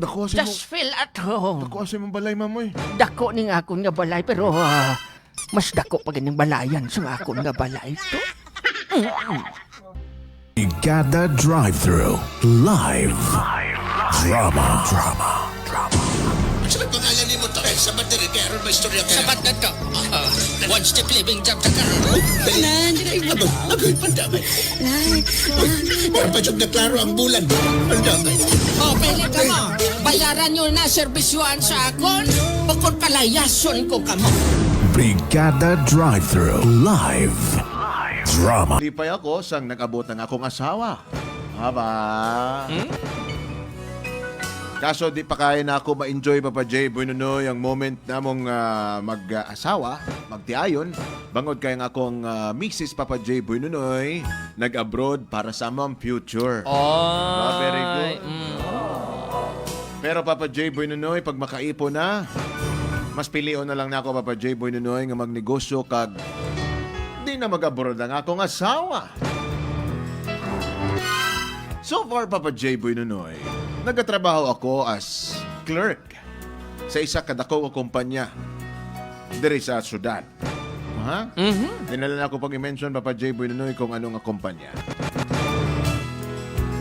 dako sa mo. Just feel at home. Dako sa mong balay, mamoy. Dako ning akon nga balay pero ah, mas dako pa ganing balayan sa akon nga balay to. Igada Drive-Thru Live. Drama. Drama. Sa pangalan ni mo to? Eh, na rin. Kaya ron may istorya ka. Sabat na to. Ah, one step living job sa karon. Nan, ka Abo, agoy pandamay. Para pa siyang naklaro ang bulan. Pandamay. Oh, pili ka Bayaran nyo na serbisyuan sa akon. Bukod palayason ko ka mo. Brigada Drive-Thru Live. Drama. Lipay ako sang nag-abot ng akong asawa. Haba. Kaso di pa kaya na ako ma-enjoy Papa J. Buenonoy ang moment namong ah, mag-asawa, magtiayon. Bangod kaya nga akong ah, Mrs. Papa J. Buenonoy nag-abroad para sa among future. Oh, very good. Pero Papa J. Buenonoy, pag makaipo na, mas pilion na lang na ako Papa J. Buenonoy nga magnegosyo kag di na mag-abroad ang akong asawa. So far, Papa J. Buenonoy, nagatrabaho ako as clerk sa isa kadako nga kumpanya diri sa syudad. Ha? Mhm. Dinala na ako pag i-mention Papa J. Buenonoy kung ano nga kumpanya.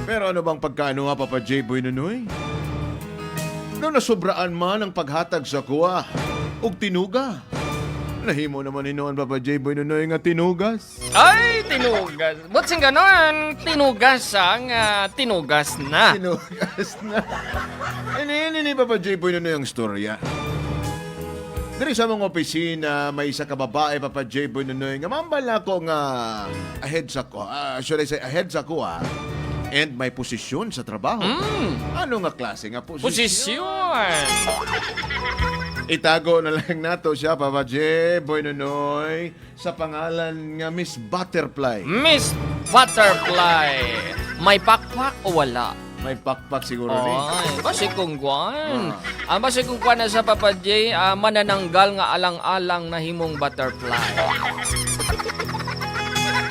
Pero ano bang pagkaano nga Papa J. Buenonoy? Nung nasubraan man ang paghatag sa kuwa ug tinuga. Nahimo naman ni noon Papa J. Buenonoy nga tinugas. Ay, tinugas. Ba't sing ganon? Tinugas ang ah, tinugas na. Tinugas na. Ini, ini, Papa J. Buenonoy ang storya. Diri sa mga opisina, may isa ka babae, Papa J. Buenonoy, nga mambala ko nga ahead sa ko, ah, should I say, ahead sa kuha, and may posisyon sa trabaho. Ano nga klase nga posisyon? Posisyon. Itago na lang nato siya, Papa J. Buenonoy, sa pangalan nga Miss Butterfly. Miss Butterfly. May pakpak o wala? May pakpak siguro ni. Ay, basi kung kwan. Ang basi kung kwan na sa Papa J, ah, manananggal nga alang-alang na himong butterfly.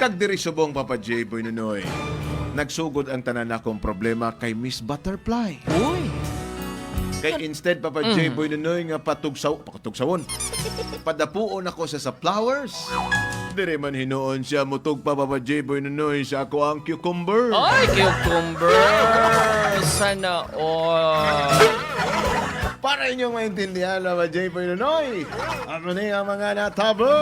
Kag diri subong Papa J. Buenonoy. Nagsugod ang tanan akong problema kay Miss Butterfly. Uy. Kay instead Papa J. Buenonoy nga patugsaw, patugsawon. Padapuon ako sa sa flowers. Dire man hinuon siya mutug pa Papa J. Buenonoy sa ako ang cucumber. Ay, cucumber. Sana all. Para inyong maintindihan Papa J. Buenonoy. Ano ni ang mga natabo?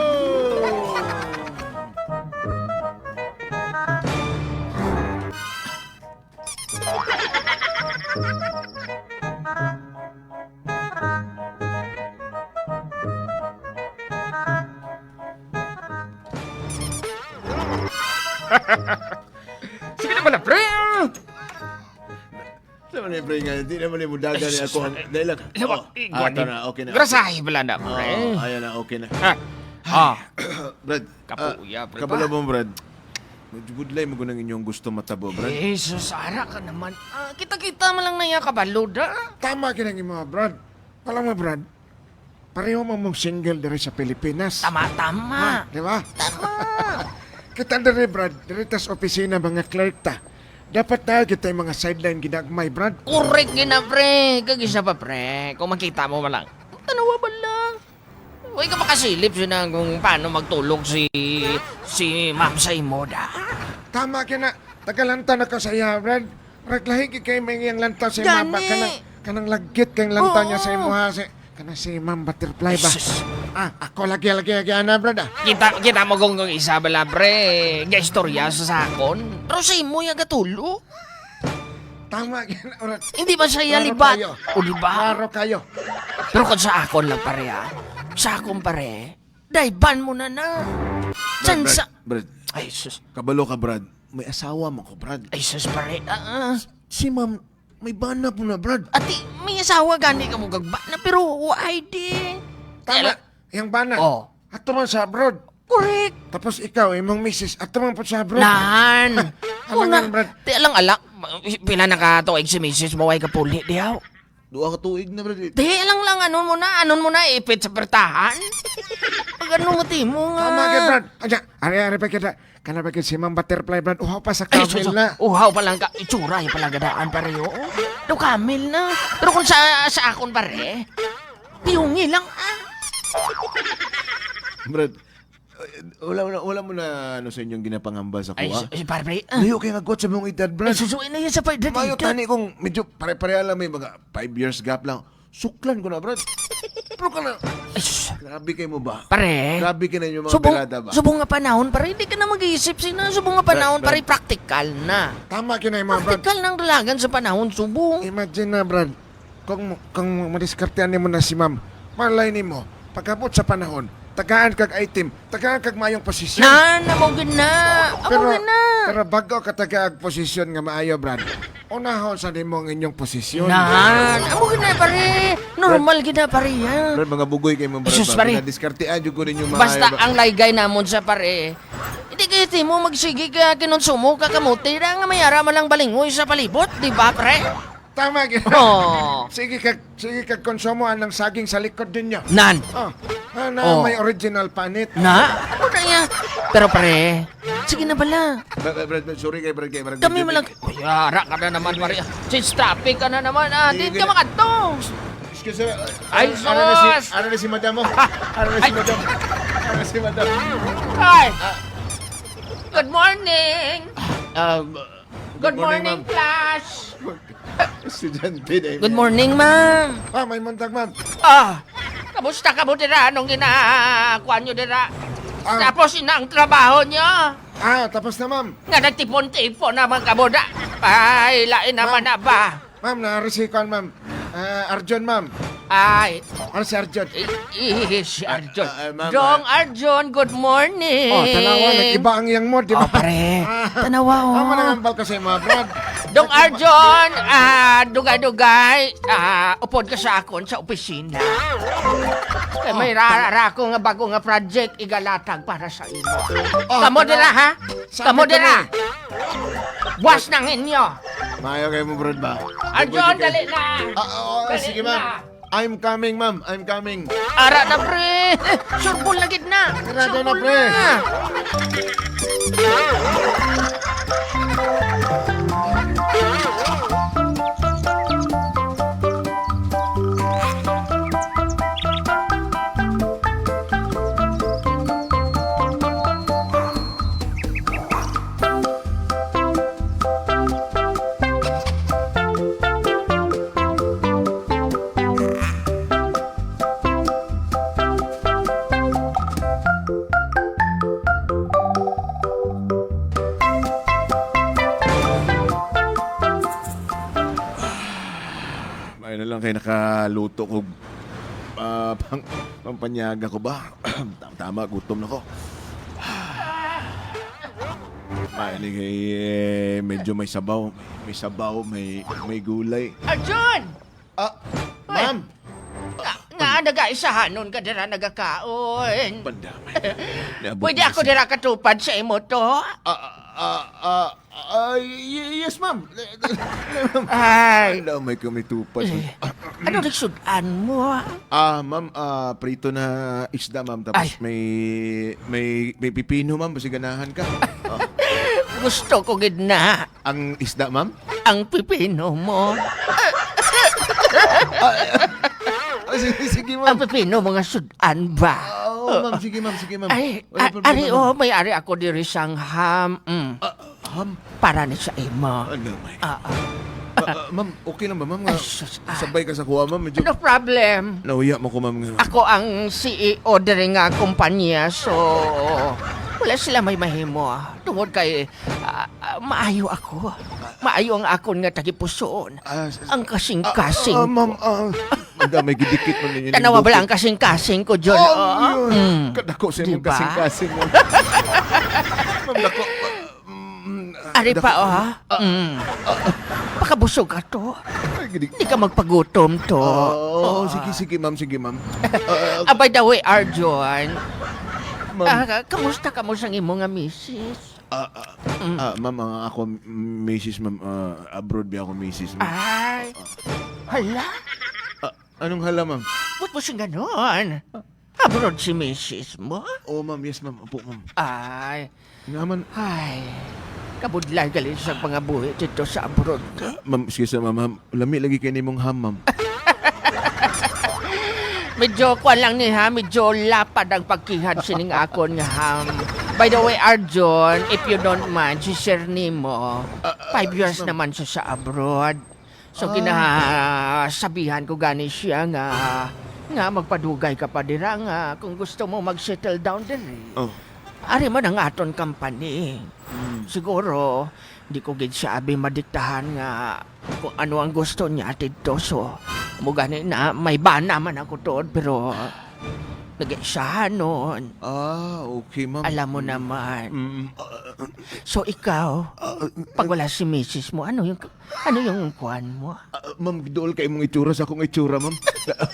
Sige na pala, pre. Sa man pre nga, di naman ni mudagan ni ako. Dahil lang. Lawa, Oh, eh, ah, ito na, okay na. Grasahe pala na, Oh, pre. ayan na, okay na. Ah. Ah. Brad, Kapuya, ah, pre, Kabala ba? mo, Brad. Medyo good lay mo gunang inyong gusto matabo, Brad. Jesus, ara ka naman. Ah, kita-kita mo lang na iya kabalo da. Tama kinang mo, Brad. Alam mo, Brad, pareho mo mong single diri sa Pilipinas. Tama-tama. Di ba? Tama. Kita diri, Brad, diri tas opisina mga clerk ta. Dapat tayo kita yung mga sideline ginagmay, Brad. Correct gina, pre. Kagisa pa, pre. Kung makita mo man lang. Tanawa ba lang? Huwag ka makasilip siya na kung paano magtulog si si Ma'am sa imoda. Tama kina, tagalanta na ka sa iya, Brad. Raglahi ki kay may iyang lanta sa Gani. mapa kanang kanang laggit kay lanta niya sa imo ha. Si, kana si Ma'am Butterfly ba? Sus. Ah, ako lagi lagi lagi ana, Brad. Ah. Kita, kita mo kung kung isa bala, pre. Nga istorya sa sakon. Pero sa imo yung gatulo. Tama kina, Brad. Hindi ba siya Klaro libat? kayo. O di ba? Klaro kayo. Pero kung sa akon lang pare ah. Sa akon pare, daiban mo na na. San Brad, sa... Brad, Ay, sus. kabalo ka, Brad. May asawa mo ko, Brad. Ay, sus pare. Ah, ah. Si ma'am, may banap mo na, Brad. Ati, may asawa gani ka mo gagba na pero why di? Tama. Yang bana. Oh. Ato man sa abroad. Correct. Tapos ikaw, imong misis, ato man po sa abroad. Nan. Alangan, Brad. Ti alang alak. Pila na ka tuig si Mrs. mo ay kapuli diyaw. Duha ka tuig na, Brad. Di alang lang anon mo na, anon mo na ipit sa pertahan. Pag ano mo mo nga. Tama ka, Brad. Anya, ari-ari pa kita. Kana ba si Ma'am Butterfly, Brad? Uhaw pa sa Ay, kamil na. Uhaw pa lang ka. Itsura yung palagadaan pare. Oo. Do kamil na. Pero kung sa, sa akon pare, piyungi lang ah. Brad, wala, wala, wala mo na ano sa inyong ginapangamba sa Ay, kuha? si pare, pare. Ah. Layo kayo nagwat sa mong edad, Ay, Brad. susuin na yan sa pare. Mayo tani kung medyo pare-pareha lang may mga 5 years gap lang. Suklan ko na, Brad. Pero ka na. Ay, sus. Grabe kayo mo ba? Pare. Grabe ka na yung mga Subong, pirada ba? subong nga panahon, pare. Hindi ka na mag-iisip. Sina, subong nga panahon, pare. Practical na. Tama ka na yung mga, Brad. Practical ng dalagan sa panahon, subong. Imagine na, Brad. Kung, kung madiskartean mo na si Ma'am, malay ni mo, pagkabot sa panahon, tagaan kag item, tagaan kag mayong posisyon. Na, namogin na. Amogin na. pero bago ka tagaag posisyon nga maayo, Brad, unahon sa nimo ang inyong posisyon. Na, amogin na, pare. Normal gina, pare, yan. Brad, mga bugoy kayo mo, Brad. Jesus, pare. Pinadiskartean yung ko ninyo maayo. Basta ba? ang laygay namon sa pare. Hindi kayo timo magsige ka kinonsumo ka kamuti na nga mayara man lang balingoy sa palibot, di ba, pre? Tama ka. Oh. Sige kag sige kag konsumo ang saging sa likod ninyo. Nan. Oh, na Oh. may original panit. Na? Ano na yan? Pero pre, sige na bala. Brad, Brad, Brad, sorry kay Brad, kay Brad. Kami mo lang. Yara ka na naman, pare. Since traffic ka na naman, ah. Di ka makadto. Excuse me. Ay, ano na si, sus! ano na si madam mo? Ano na si madam? Ano na si madam? Ay! Good morning! Um, Good morning, class! Estudyante na. Good morning, ma'am. Ah, may muntag, ma'am. Ah, kamusta ka mo dira? Anong ginakuha nyo dira? Ah. Tapos na ang trabaho nyo. Ah, tapos na, ma'am. Nga nagtipon-tipon naman ka mo da. Ay, lain naman na ba? Ma'am, na-receive ma'am. Ah, Arjon, ma'am. Ay, Ano si Arjon? i- i- si Arjon. ah, ah, ma'am, Dong Arjon, good morning. Oh, tanawa, nag-iba ang iyang mod, di ba? Oh, pare. Tanawa, oh. Tama na ngambal kasi, mga brad. Dong Arjon, ah, dugay-dugay, ah, upod ka sa akon sa opisina. Kay may rara ko nga bago nga project igalatag para sa imo. Oh, Kamo tanawa. dira ha? Sabi Kamo ko dira. na. Buwas ng inyo. Maayo kayo mo, Brad ba? Arjon, dali na. Ah, oo, Dali sige, na. I'm coming, ma'am. I'm coming. Ara na pre. Surbol na gid na. Sarado na, Surbol pre. May nakaluto ko. ah, pang, pampanyaga ko ba? Tama, gutom na ko. May kay eh, medyo may sabaw, may sabaw, may may gulay. Arjon! Ah, ma'am. Nga, nga nagaisahanon ka dira nagakaon. Pandamay. Pwede ako dira katupad sa imo to? Ah, ah, ah, ah, y- yes, ma'am. Ay, Hello, may kumitupad. Ano nagsudan mo? Ah, ma'am, ah, prito na isda, ma'am. Tapos Ay. may, may, may pipino, ma'am. Basi ganahan ka. Ah, Gusto ko gid na ang isda, ma'am? ang pipino mo. Ah, sige, sige, Ang ma'am. pipino mga sudan ba? Oo, ma'am. Sige, ma'am. Sige, ma'am. Ay, Wala a- problema, ari ma'am. oh, may ari ako diri sang ham. Mm, Ah, ham? para ni sa imo. Ano, may... Ah, ah. Ah, ah, ma'am, okay lang ba, ma'am? Ay, sus, ah. sabay ka sa kuha, ma'am. Medyo... No problem. Nauya mo ko, ma'am. Ako ang CEO diri nga kumpanya, so wala sila may mahimo. Tungod kay ah, maayo ako. Maayo ang akon nga tagipusoon. S- Ang kasing-kasing. Ah, ma'am, ah. Manda, may gidikit mo ninyo. Tanawa ba lang ang kasing-kasing ko, John? Oh, Oh, mm. Kadako sa Diba? kasing-kasing. ma'am. Ma'am, dako. mm, Ari pa, oh, ha? Mm. Pakabusog ka to. Ay, gidik- Hindi ka magpagutom to. Oh, sige, sige, ma'am, sige, ma'am. Ah, Ah, by the way, Arjon, ma'am, ah, kamusta ka mo sa imo nga misis? ah, ah, ah, ma'am, ah, ako, Mrs. Ma'am, ah, abroad ba ako, Mrs. Ma'am? Ay, hala? Ah, anong hala, ma'am? Ba't mo siyang ganon? Abroad si misis mo? Oh, ma'am. Yes, ma'am. Opo, ma'am. Ay, Nga man. ay. Kabudlay galing sa mga buhi dito sa abroad. Ma'am, excuse me, ma'am. Lami lagi kayo ni mong ham, ma'am. Medyo kwan lang ni ha, medyo lapad ang pagkihad sining akon nga ham. By the way, Arjun, if you don't mind, si Sir Nemo, five years naman siya sa abroad. So, kinasabihan ko gani siya nga, nga magpadugay ka pa dira nga kung gusto mo mag-settle down diri. Oh. Ari man ang aton company. Siguro, di ko gid siya abi madiktahan nga kung ano ang gusto niya dito. So, mugani na may bana man ako doon pero nag-isahan noon. Ah, okay, ma'am. Alam mo naman. Mm, So ikaw, pag wala si misis mo, ano yung ano yung kuan mo? ah, ma'am, gidool kay mong itsura sa akong itsura, ma'am.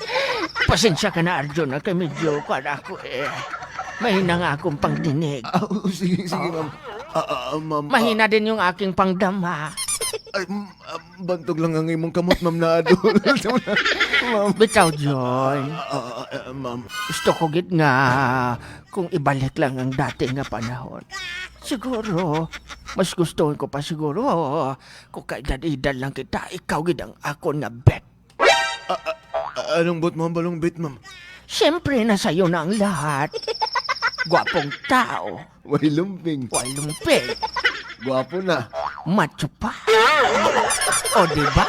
Pasensya ka na Arjun, na kay medyo kuan ako eh. Mahina nga akong pangdinig. Ah, oh, sige, sige, ma'am. Ah, ah, ma'am. ah, Mahina din yung aking pangdama. ay, mm, ah, bantog lang ang imong kamot, ma'am, na adol. ma'am. Bitaw, John. Ah, ah, ah, ma'am. Gusto ko git nga kung ibalik lang ang dati nga panahon. Siguro, mas gustuhin ko pa siguro kung kaedad-edad lang kita, ikaw gid ang ako nga bet. Ah, anong bot, ma'am? Balong bit, ma'am. Siyempre, nasa iyo na ang lahat. Gwapong tao, Way lumping. walumping, Gwapo na. macho pa. O, di ba?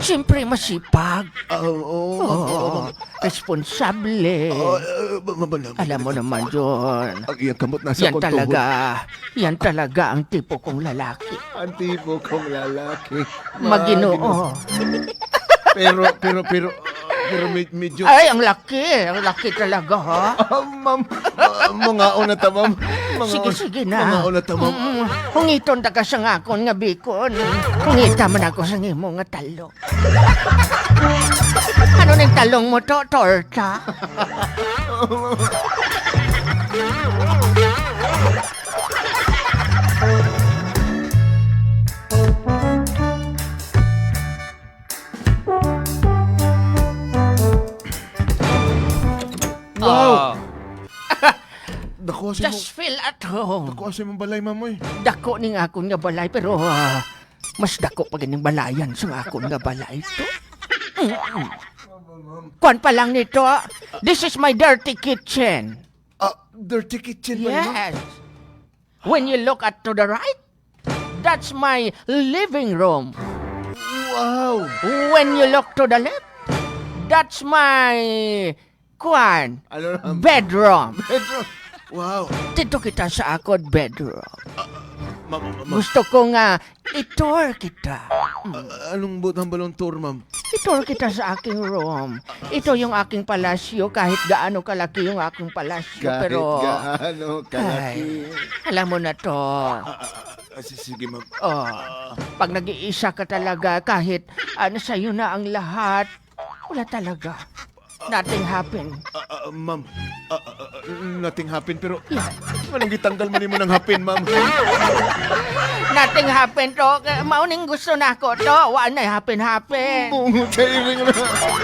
Siyempre, masipag. Ah, oo. Oo, responsable. Ah, ah, Alam mo naman, John. Ang iyang kamot nasa Yan kong talaga, yan talaga ang tipo kong lalaki. Ang tipo kong lalaki. Maginoo. Pero, pero, pero, pero med- medyo... Ay, ang laki. Ang laki talaga, ha? Ah, ma'am. Ah, mga una ta, ma'am. Mga Sige, sige na. Mga una ta, ma'am. Mm, hungiton ta ka sa ngakon nga bikon. Hungita man ako sa ngimo nga talong. ano ning talong mo to, torta? Wow! Dako kasi mo... Just feel at home. Dako kasi mong balay, ma'am, oy. Dako ning akon nga balay pero ah, mas dako pa ganing balayan sa akon nga balay to. Kwan pa lang nito. ah. This is my dirty kitchen. Ah, dirty kitchen ba yun? Yes. When you look at to the right, that's my living room. Wow! When you look to the left, that's my kwan Ano na? bedroom. Pedro! Wow! Dito kita sa akon bedroom. Ma'am, ma'am, ma'am. Gusto ko nga itor kita. Ah, anong bot ang balong tour, ma'am? Itor kita sa aking room. Ito yung aking palasyo kahit gaano kalaki yung aking palasyo Kahit pero gaano kalaki. Ay, alam mo na to. Ah, ah, ah, sige, ma'am. Oh, pag nag-iisa ka talaga kahit ano sa'yo na ang lahat, wala talaga. Nothing happen. Ah, ah, ma'am, ah, ah, nothing happened, pero anong gitanggal mo ni mo ng hapin, ma'am? Nothing happen to. Mauning gusto na ako to. Wala na happen happen. Bungo rin na.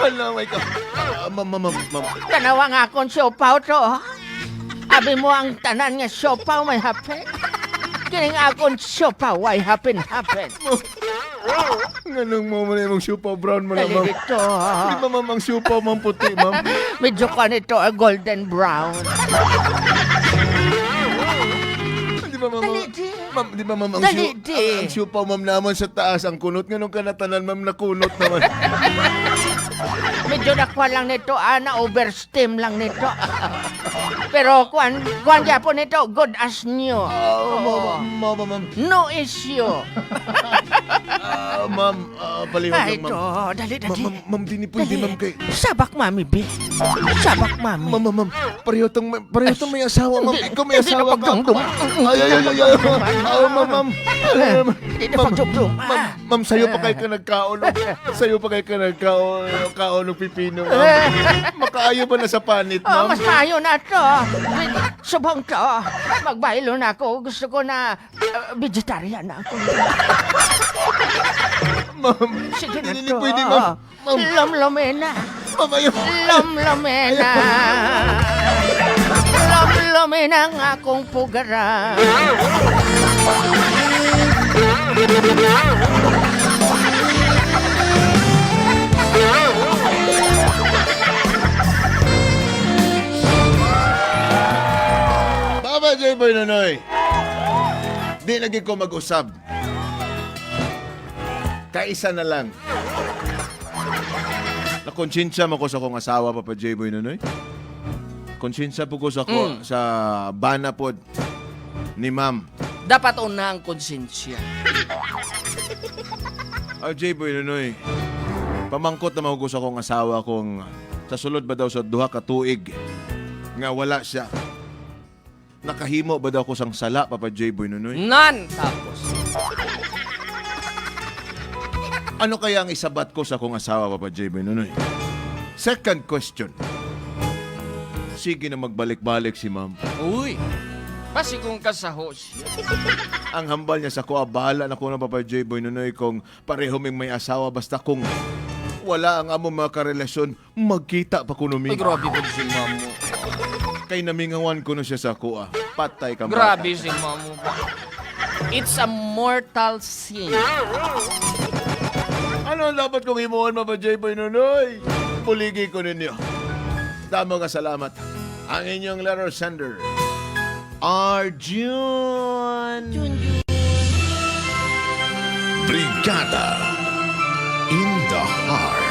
Wala, my God. Ma'am, ma'am, ma'am, ma'am. Tanawa nga akong siopaw to. Abi mo ang tanan nga siopaw may happen. Kining akong siopaw ay happen happen. Ganun mo na yung siupaw brown mo ma'am. dito. Di ba, ma'am, ang siupaw, ma'am, puti, ma'am? Medyo ka nito ay golden brown. Di ba, ma'am? Dali di. Ma'am, di ba, ma'am, ang, Dali, siu- di. ang, ang siupaw, ma'am, naman sa taas, ang kunot. Ganun ka natanan, ma'am, na kunot naman. Medyo nakuha lang nito, ah, na oversteam lang nito. Pero kuan, kuan po nito, good as new. Ah, ma'am, ma'am, ma'am, ma'am, No issue. ah, ma'am, ah, palihog Ay, lang, ito, ma'am. dali, Ma'am, dali. ma'am, ma'am, di ni pwede, ma'am, kay... Sabak mami, B. Sabak mami. Ma'am, ma'am, ma'am, pareho tong may, pareho tong may asawa, ma'am. Hindi- Ikaw may hindi na asawa ka. pagdumdum. Ay, ay, ay, ay, ay, ay, ma'am, ma'am. Hindi na pagdumdum. Ma'am, ma'am, sa'yo pa kayo ka nagkaon. no? Sa'yo pa kayo ka nagkaon, kaon ng pipino, ma'am. Makaayo ba na sa panit, Oh, ma'am? mas mayo na to. Subong to. Magbaylo na ako. Gusto ko na uh, vegetarian na ako. Ma'am, Sige na hindi to. pwede, ma'am. Ma'am, Lomlome na. Mamayo. Lom-lomena. Lom-lomena ang akong pugara. J. Boy Nonoy. Di lagi ko mag-usab. Kaisa na lang. Nakonsensya mo ko sa kong asawa, Papa J. Boy Nonoy. Konsensya po ko sa ko, sa bana pod ni ma'am. Dapat una ang konsensya. Ah, J. Boy Nonoy. Pamangkot naman ko sa kong asawa kung sa sulod ba daw sa duha ka tuig nga wala siya. Nakahimo ba daw ko sang sala, Papa J. Boy Nonoy? Nan! Tapos. Ano kaya ang isabat ko sa kong asawa, Papa J. Boy Nonoy? Second question. Sige na magbalik-balik si ma'am. Uy! Basi kung kasaho siya. Ang hambal niya sa kuha, bahala na ko na Papa J. Boy Nonoy kung pareho ming may asawa basta kung wala ang amo mga karelasyon, magkita pa ko Ay, numi. grabe ba si mamo? Kay namingawan ko na siya sa kuha. Patay ka Grabe si mamo. It's a mortal sin. Ano ang dapat kong imuhan, Papa J. Boy Nonoy? Puligi ko ninyo. Damo nga salamat. Ang inyong letter sender, Arjun. Brigada in the heart